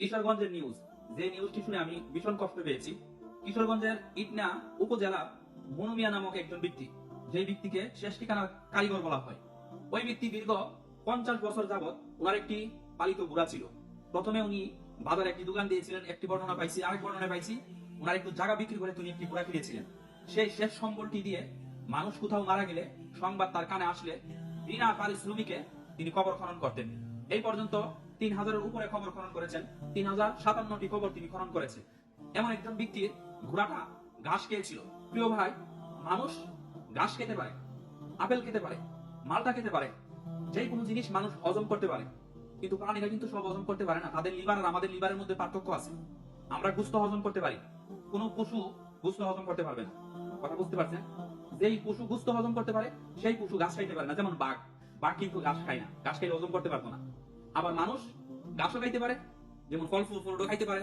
কিশোরগঞ্জের নিউজ যে নিউজটি শুনে আমি ভীষণ কষ্ট পেয়েছি। কিশোরগঞ্জের ইটনা উপজেলা মনুমিয়া নামক একজন ব্যক্তি যে ব্যক্তিকে শেষ ঠিকানার কারিগর বলা হয়। ওই ব্যক্তি দীর্ঘ পঞ্চাশ বছর যাবৎ ওনার একটি পালিত বুড়া ছিল। প্রথমে উনি বাজারে একটি দোকান দিয়েছিলেন, একটি বর্ণনা পাইছি, আরেক বর্ণনা পাইছি। ওনার একটু জায়গা বিক্রি করে তিনি একটি বুড়া কিনেছিলেন। সেই শেষ সম্বলটি দিয়ে মানুষ কোথাও মারা গেলে সংবাদ তার কানে আসলে বিনা পারিশ্রমিকে তিনি কবর খনন করতেন। এই পর্যন্ত তিন হাজারের উপরে খবর খনন করেছেন। তিন হাজার সাতান্নটি খবর তিনি খনন করেছে এমন একজন ব্যক্তির ঘোড়াটা ঘাস খেয়েছিল। প্রিয় ভাই, মানুষ ঘাস খেতে পারে, আপেল খেতে পারে, মালটা খেতে পারে যে কোনো জিনিস মানুষ হজম করতে পারে। কিন্তু প্রাণীরা কিন্তু সব হজম করতে পারে না। তাদের লিভার আর আমাদের লিভারের মধ্যে পার্থক্য আছে। আমরা গুস্ত হজম করতে পারি। কোনো পশু গুস্ত হজম করতে পারবে না। কথা বুঝতে পারছেন? যেই পশু গুস্ত হজম করতে পারে, সেই পশু ঘাস খাইতে পারে না। যেমন বাঘ। বাঘ কিন্তু ঘাস খায় না। ঘাস খাইলে হজম করতে পারব না। আবার মানুষ ঘাসও খাইতে পারে, যেমন ফল ফুল ফ্রুটও খাইতে পারে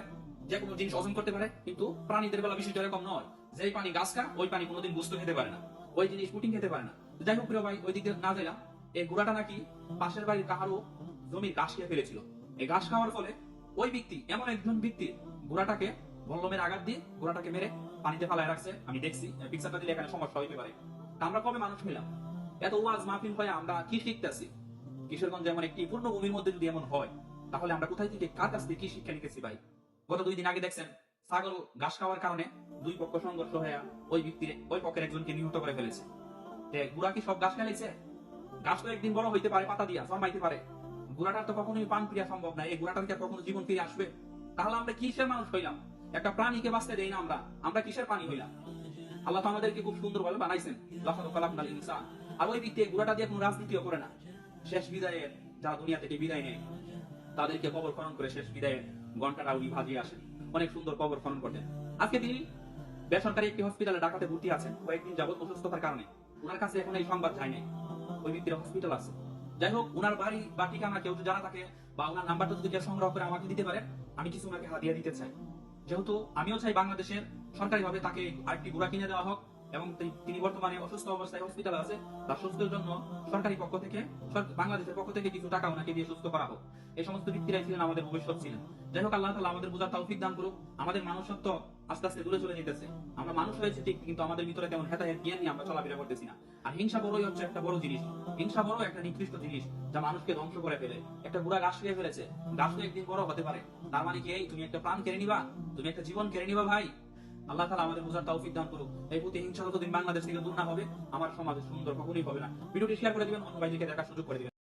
যে কোনো জিনিস হজম করতে পারে, কিন্তু প্রাণীদের বেলা বিষয়টা এরকম নয়। যেই পানি গাছ খা ওই পানি কোনোদিন গুস্ত খেতে পারে না, ওই জিনিস পুটিং খেতে পারে না। যাই হোক প্রিয় ভাই, ওই দিক না যাইলাম। এই ঘোড়াটা নাকি পাশের বাড়ির কাহারও জমির ঘাস খেয়ে ফেলেছিল। এই ঘাস খাওয়ার ফলে ওই ব্যক্তি, এমন একজন ব্যক্তি ঘোড়াটাকে বল্লমের আঘাত দিয়ে ঘোড়াটাকে মেরে পানিতে ফালায় রাখছে। আমি দেখছি পিকচারটা দিলে এখানে সমস্যা হইতে পারে। আমরা কবে মানুষ হইলাম? এত ওয়াজ মাহফিল হয়ে, আমরা কি শিখতেছি? কিশোরগঞ্জ এমন একটি পূর্ণভূমির মধ্যে যদি এমন হয়, তাহলে আমরা কোথায় থেকে কার কাছ থেকে কি শিক্ষা নিতেছি ভাই? গত দুই দিন আগে দেখছেন, ছাগল ঘাস খাওয়ার কারণে দুই পক্ষ সংঘর্ষ হয়ে ওই ব্যক্তির, ওই পক্ষের একজনকে নিহত করে ফেলেছে। গুড়া কি সব ঘাস খেলেছে? গাছ তো একদিন বড় হইতে পারে, পাতা দিয়া জন্মাইতে পারে। গুড়াটার তো কখনোই পান ফিরিয়া সম্ভব না, এই গুড়াটার কখনো জীবন ফিরে আসবে? তাহলে আমরা কিসের মানুষ হইলাম? একটা প্রাণীকে বাঁচতে দেই না আমরা আমরা কিসের প্রাণী হইলাম? আল্লাহ তো আমাদেরকে খুব সুন্দর ভাবে বানাইছেন লাফাদ ইনসান। গুড়াটা দিয়ে কোনো রাজনীতিও করে না। শেষ বিদায়ের যারা দুনিয়া থেকে বিদায় নেয়, তাদেরকে কবর খনন করে শেষ বিদায়ের ঘন্টাটা উনি ভাজিয়ে আসেন অনেক সুন্দর কবর খনন করতেন। আজকে তিনি বেসরকারি একটি হসপিটালে ডাকাতে ভর্তি আছেন, কয়েকদিন যাবত অসুস্থতার কারণে। ওনার কাছে এখন এই সংবাদ যায় নাই। ওই ব্যক্তির হসপিটাল আছে। যাই হোক ওনার বাড়ি বা ঠিকানা কেউ জানা থাকে বা ওনার নাম্বারটা যদি সংগ্রহ করে আমাকে দিতে পারে আমি কিছু ওনাকে হাতিয়ে দিতে চাই। যেহেতু আমিও চাই বাংলাদেশের সরকারিভাবে তাকে আরেকটি গুড়া কিনে দেওয়া হোক এবং তিনি বর্তমানে অসুস্থ অবস্থায় হসপিটালে আছে। তার সুস্থের জন্য সরকারি পক্ষ থেকে বাংলাদেশের পক্ষ থেকে কিছু টাকা ওনাকে দিয়ে সুস্থ করা হোক। এই সমস্ত ব্যক্তিরাই ছিলেন আমাদের ভবিষ্যৎ ছিলেন। যাই হোক, আল্লাহ তালা আমাদের বোঝার তৌফিক দান করুক। আমাদের মানুষত্ব আস্তে আস্তে দূরে চলে যেতেছে। আমরা মানুষ হয়েছে ঠিক, কিন্তু আমাদের ভিতরে তেমন হেতাহের জ্ঞান নিয়ে আমরা চলাফেরা করতেছি না। আর হিংসা বড়ই হচ্ছে একটা বড় জিনিস। হিংসা বড় একটা নিকৃষ্ট জিনিস যা মানুষকে ধ্বংস করে ফেলে। একটা বুড়া গাছ খেয়ে ফেলেছে। গাছ একদিন বড় হতে পারে। তার মানে কি এই, তুমি একটা প্রাণ কেড়ে নিবা? তুমি একটা জীবন কেড়ে নিবা ভাই? আল্লাহ তালা আমাদের বোঝার তাও দান করুক। এই প্রতি হিংসা যতদিন বাংলাদেশ থেকে দূর না হবে, আমার সমাজে সুন্দর কখনোই হবে না। ভিডিওটি শেয়ার করে দিবেন, অন্য ভাইদেরকে দেখার সুযোগ করে দিবেন।